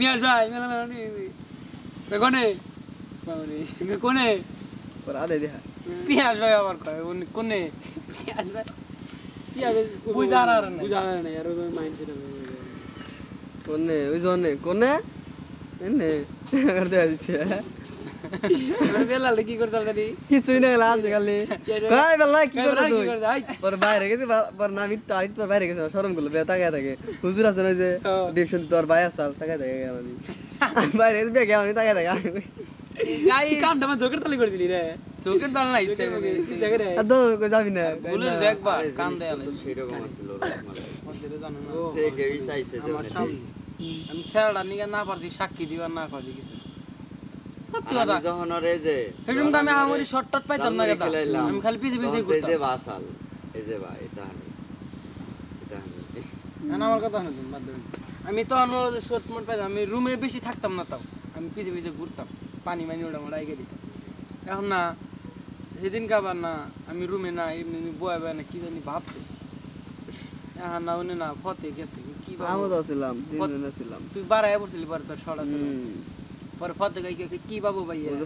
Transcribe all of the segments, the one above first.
পিয়াস ভাই মেলা মেলা কোনে? কোনে? পরে আদে দেখা পিয়াস ভাই আবার কয় কোনে? পিয়াস ভাই। পিয়াস বুঝার আর না বুঝার না यार ওই মাইন্ডসেট কোনে ওই জনে কোনে? এনে দিচ্ছে বেলা কি করছ দাদি কিছুই না লাজ খালি ভাই বেলা কি করছ তুই? পর বাইরে গেছে পর না মিট আইট পর বাইরে গেছে শরম করল বে তাকায় থাকে। হুজুর আছে না যে। ডিকশন তোর ভাই আসাল তাকায় থাকে আমাদি বাইরে গেছে বে কেমন তাকায় থাকে গাই কামটা মা জোকের তালি করছিলি রে? চোখের দল নাই কি জায়গা রে আর যাবি না? ভুলের যে একবার কান দেয় সেরকম আছিল রসমালাই মধ্যে জানো না। সে কেউই চাইছে আমি ছেড়া নিয়ে না পারছি সাক্ষী দিবার না পারছি কিছু। সত্যি কথা। আমি যখন ওরে যে সেরকম তো আমি আমারই শর্ট টট পাইতাম না খেলাইলাম, আমি খালি পিছে পিছে তখন তো এই যে বাসাল এই যে বা এটা এটা এখন আমার কথা বাদ দেবেন। আমি তো অন্য শর্ট মোট পাইতাম আমি রুমে বেশি থাকতাম না তাও। আমি পিছে পিছে ঘুরতাম পানি মানি ওটা মোটা এগিয়ে দিতাম। এখন না সেদিন কাবার না আমি রুমে না এমনি বয়ে বয়ে না কি জানি ভাবতেছি। এখন না উনি না ফতে গেছে কি? আমও তো ছিলাম। তুই বাড়ায় পড়ছিলি পরে তোর সরা ছিল হুম। পরে ফতে গাই কি বাবু ভাইয়া ও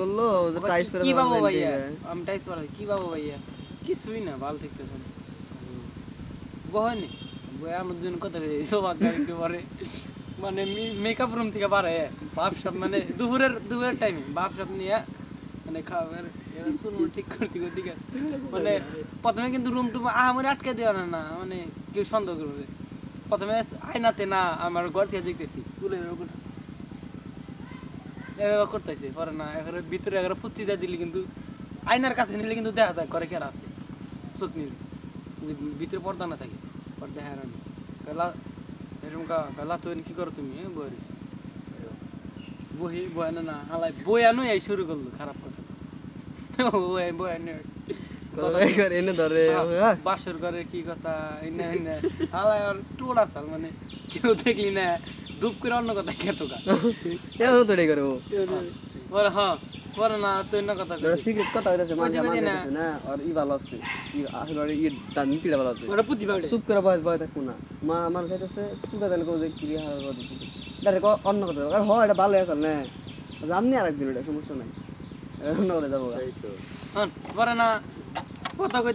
করল ও যে ওকে টাইস করে কি বাবু ভাইয়া আমি টাইস পড়া কি বাবু ভাইয়া কিছুই না ভালো ঠিক বহনি বই আমার জন্য কথা কই সোবাদ একটু পরে মানে মেকআপ রুম থেকে বাড়ে বাপ মানে দুপুরের দুপুরের টাইমে বাপ সব নিয়ে মানে খাবার চুল ঠিক করতে করতে মানে প্রথমে কিন্তু রুম টুম আহামরি আটকে দেওয়া না না মানে কেউ সন্দেহ করবে প্রথমে আয়নাতে না আমার ঘর থেকে দেখতেছি চুলে করতেছে এভাবে করতেছে পরে না এখানে ভিতরে এগারো পুচ্ছি দিয়ে দিলি কিন্তু আয়নার কাছে নিলে কিন্তু দেখা যায় করে কেরা আছে চোখ নিলে। ভিতরে পর্দা না থাকে পর্দা হ্যাঁ না। কালা এরকম কালা তো কি করো তুমি? এ বই রইছি। বহি বয় না হালাই বই আনো এই শুরু করল খারাপ কথা। আনো এনে ধরে হ্যাঁ। বাসর করে কি কথা এনে এনে হালাই আর টোড়া সাল মানে কেউ দেখলি না ধূপ করে অন্য কথা খেত এও তো রে করে বলে হ্যাঁ বলে না তুই না কথা কইছিস। সিক্রেট কথা হইতাছে মানে মানে না। আর ই ভালো আছে। ই আসলে ই দান নীতিটা ভালো আছে। ওরা পুতি বাড়ে চুপ করে বয়স বয় থাকব না। মা আমার খাইতেছে চুপে তাহলে কোথায় কি হার কথা ডাইরেক্ট অন্য কথা আর হয় এটা ভালো আছে না? জাননি আর একদিন এটা সমস্যা নাই। অন্য কথা যাব হ্যাঁ বলে না কথা